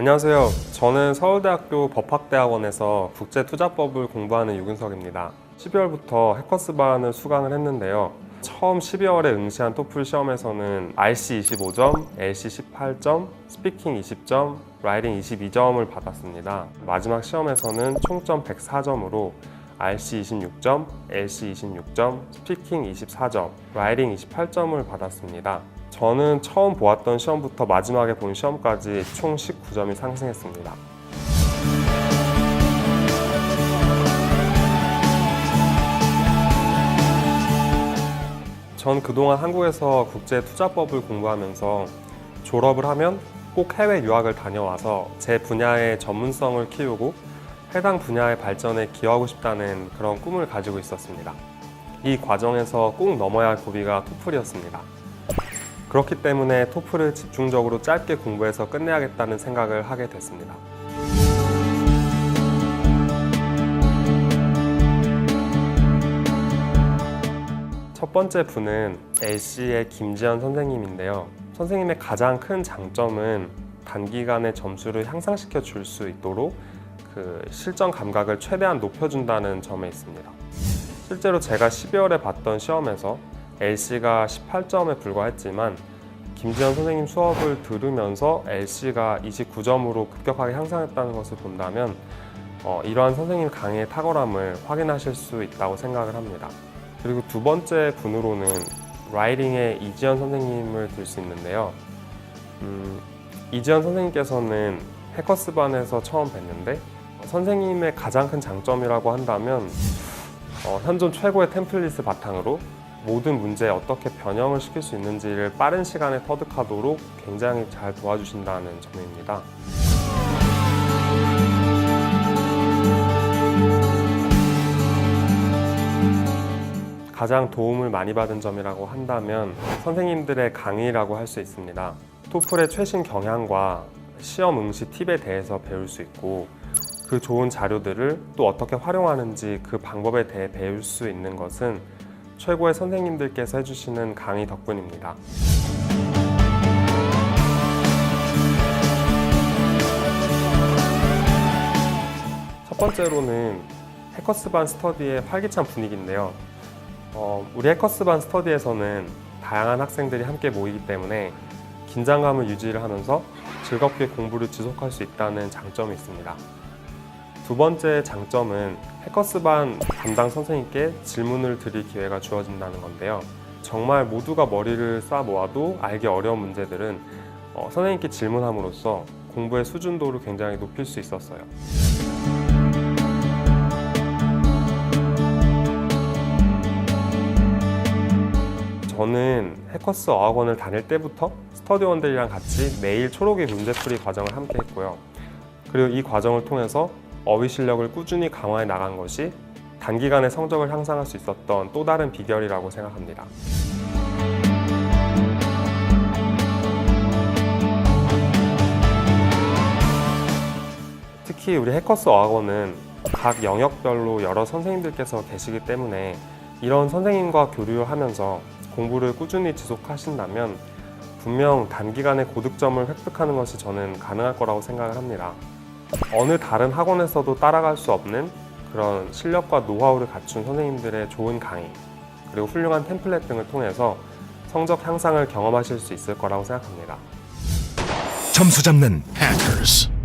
안녕하세요. 저는 서울대학교 법학대학원에서 국제투자법을 공부하는 유근석입니다. 12월부터 해커스반을 수강을 했는데요. 처음 12월에 응시한 토플 시험에서는 RC 25점, LC 18점, 스피킹 20점, 라이딩 22점을 받았습니다. 마지막 시험에서는 총점 104점으로 RC 26점, LC 26점, 스피킹 24점, 라이딩 28점을 받았습니다. 저는 처음 보았던 시험부터 마지막에 본 시험까지 총 19점이 상승했습니다. 전 그동안 한국에서 국제 투자법을 공부하면서 졸업을 하면 꼭 해외 유학을 다녀와서 제 분야의 전문성을 키우고 해당 분야의 발전에 기여하고 싶다는 그런 꿈을 가지고 있었습니다. 이 과정에서 꼭 넘어야 할 고비가 토플이었습니다. 그렇기 때문에 토플을 집중적으로 짧게 공부해서 끝내야겠다는 생각을 하게 됐습니다. 첫 번째 분은 LC의 김지현 선생님인데요. 선생님의 가장 큰 장점은 단기간에 점수를 향상시켜 줄 수 있도록 그 실전 감각을 최대한 높여준다는 점에 있습니다. 실제로 제가 12월에 봤던 시험에서 LC가 18점에 불과했지만 김지현 선생님 수업을 들으면서 LC가 29점으로 급격하게 향상했다는 것을 본다면 어, 이러한 선생님 강의의 탁월함을 확인하실 수 있다고 생각을 합니다. 그리고 두 번째 분으로는 라이딩의 이지연 선생님을 들 수 있는데요. 음, 이지연 선생님께서는 해커스반에서 처음 뵀는데 어, 선생님의 가장 큰 장점이라고 한다면 어, 현존 최고의 템플릿을 바탕으로 모든 문제에 어떻게 변형을 시킬 수 있는지를 빠른 시간에 터득하도록 굉장히 잘 도와주신다는 점입니다. 가장 도움을 많이 받은 점이라고 한다면 선생님들의 강의라고 할 수 있습니다. 토플의 최신 경향과 시험 응시 팁에 대해서 배울 수 있고 그 좋은 자료들을 또 어떻게 활용하는지 그 방법에 대해 배울 수 있는 것은 최고의 선생님들께서 해주시는 강의 덕분입니다. 첫 번째로는 해커스반 스터디의 활기찬 분위기인데요. 어, 우리 해커스반 스터디에서는 다양한 학생들이 함께 모이기 때문에 긴장감을 유지를 하면서 즐겁게 공부를 지속할 수 있다는 장점이 있습니다. 두 번째 장점은 해커스반 담당 선생님께 질문을 드릴 기회가 주어진다는 건데요. 정말 모두가 머리를 쌓아 모아도 알기 어려운 문제들은 어, 선생님께 질문함으로써 공부의 수준도를 굉장히 높일 수 있었어요. 저는 해커스 어학원을 다닐 때부터 스터디원들이랑 같이 매일 초록의 문제풀이 과정을 함께 했고요. 그리고 이 과정을 통해서 어휘 실력을 꾸준히 강화해 나간 것이 단기간에 성적을 향상할 수 있었던 또 다른 비결이라고 생각합니다. 특히 우리 해커스 어학원은 각 영역별로 여러 선생님들께서 계시기 때문에 이런 선생님과 교류하면서 공부를 꾸준히 지속하신다면 분명 단기간에 고득점을 획득하는 것이 저는 가능할 거라고 생각을 합니다. 어느 다른 학원에서도 따라갈 수 없는 그런 실력과 노하우를 갖춘 선생님들의 좋은 강의 그리고 훌륭한 템플릿 등을 통해서 성적 향상을 경험하실 수 있을 거라고 생각합니다. 점수 잡는 Hackers.